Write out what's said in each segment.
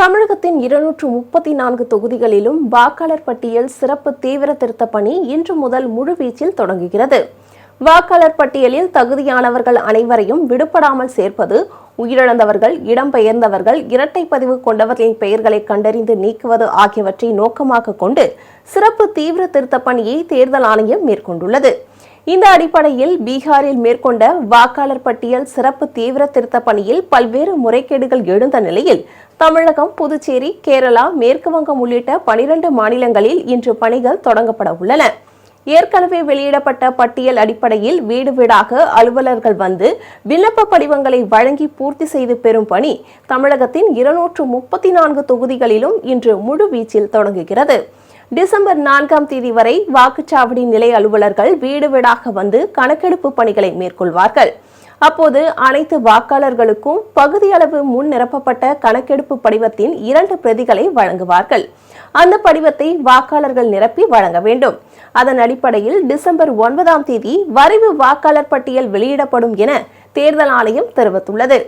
தமிழகத்தின் இருநூற்று முப்பத்தி நான்கு தொகுதிகளிலும் வாக்காளர் பட்டியல் சிறப்பு தீவிர திருத்த பணி இன்று முதல் முழுவீச்சில் தொடங்குகிறது. வாக்காளர் பட்டியலில் தகுதியானவர்கள் அனைவரையும் விடுபடாமல் சேர்ப்பது உயிரிழந்தவர்கள் இடம்பெயர்ந்தவர்கள் இரட்டை பதிவு கொண்டவர்களின் பெயர்களை கண்டறிந்து நீக்குவது ஆகியவற்றை நோக்கமாக கொண்டு சிறப்பு தீவிர திருத்த பணியை தேர்தல் ஆணையம் மேற்கொண்டுள்ளது. இந்த அடிப்படையில் பீகாரில் மேற்கொண்ட வாக்காளர் பட்டியல் சிறப்பு தீவிர திருத்த பணியில் பல்வேறு முறைகேடுகள் எழுந்த நிலையில் தமிழகம் புதுச்சேரி கேரளா மேற்குவங்கம் உள்ளிட்ட பனிரண்டு மாநிலங்களில் இன்று பணிகள் தொடங்கப்பட உள்ளன. ஏற்கனவே வெளியிடப்பட்ட பட்டியல் அடிப்படையில் வீடு வீடாக அலுவலர்கள் வந்து விண்ணப்ப படிவங்களை வழங்கி பூர்த்தி செய்து பெறும் பணி தமிழகத்தின் இருநூற்று முப்பத்தி நான்கு தொகுதிகளிலும் இன்று முழுவீச்சில் தொடங்குகிறது. டிசம்பர் நான்காம் தேதி வரை வாக்குச்சாவடி நிலை அலுவலர்கள் வீடு வீடாக வந்து கணக்கெடுப்பு பணிகளை மேற்கொள்வார்கள். அப்போது அனைத்து வாக்காளர்களுக்கும் பகுதியளவு முன் நிரப்பப்பட்ட கணக்கெடுப்பு படிவத்தின் இரண்டு பிரதிகளை வழங்குவார்கள். அந்த படிவத்தை வாக்காளர்கள் நிரப்பி வழங்க வேண்டும். அதன் அடிப்படையில் டிசம்பர் ஒன்பதாம் தேதி வரைவு வாக்காளர் பட்டியல் வெளியிடப்படும் என தேர்தல் ஆணையம் தெரிவித்துள்ளது.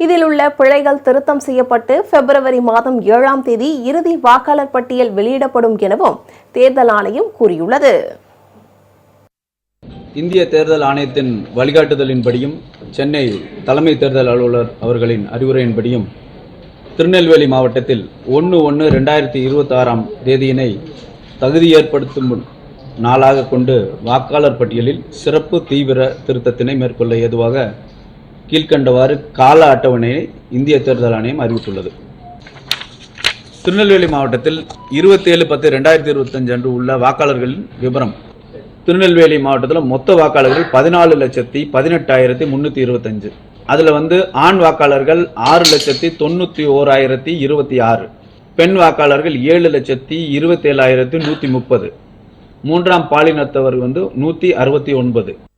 இதில் உள்ள பிழைகள் திருத்தம் செய்யப்பட்டு பிப்ரவரி மாதம் ஏழாம் தேதி இறுதி வாக்காளர் பட்டியல் வெளியிடப்படும் எனவும் தேர்தல் ஆணையம் கூறியுள்ளது. இந்திய தேர்தல் ஆணையத்தின் வழிகாட்டுதலின்படியும் சென்னை தலைமை தேர்தல் அலுவலர் அவர்களின் அறிவுரையின்படியும் திருநெல்வேலி மாவட்டத்தில் ஒன்று ஒன்று ரெண்டாயிரத்தி இருபத்தி ஆறாம் தேதியினை தகுதி ஏற்படுத்தும் நாளாக கொண்டு வாக்காளர் பட்டியலில் சிறப்பு தீவிர திருத்தத்தினை மேற்கொள்ள ஏதுவாக கீழ்க்கண்டவாறு கால அட்டவணையை இந்திய தேர்தல் ஆணையம் அறிவித்துள்ளது. திருநெல்வேலி மாவட்டத்தில் இருபத்தி ஏழு பத்து ரெண்டாயிரத்தி இருபத்தஞ்சு அன்று உள்ள வாக்காளர்களின் விவரம் திருநெல்வேலி மாவட்டத்தில் மொத்த வாக்காளர்கள் பதினாலு லட்சத்தி பதினெட்டாயிரத்தி முன்னூத்தி இருபத்தஞ்சு. அதுல வந்து ஆண் வாக்காளர்கள் ஆறு லட்சத்தி தொண்ணூத்தி ஓராயிரத்தி இருபத்தி ஆறு. பெண் வாக்காளர்கள் ஏழு லட்சத்தி இருபத்தி ஏழாயிரத்தி நூத்தி முப்பது. மூன்றாம் பாலினத்தவர் வந்து நூத்தி அறுபத்தி ஒன்பது.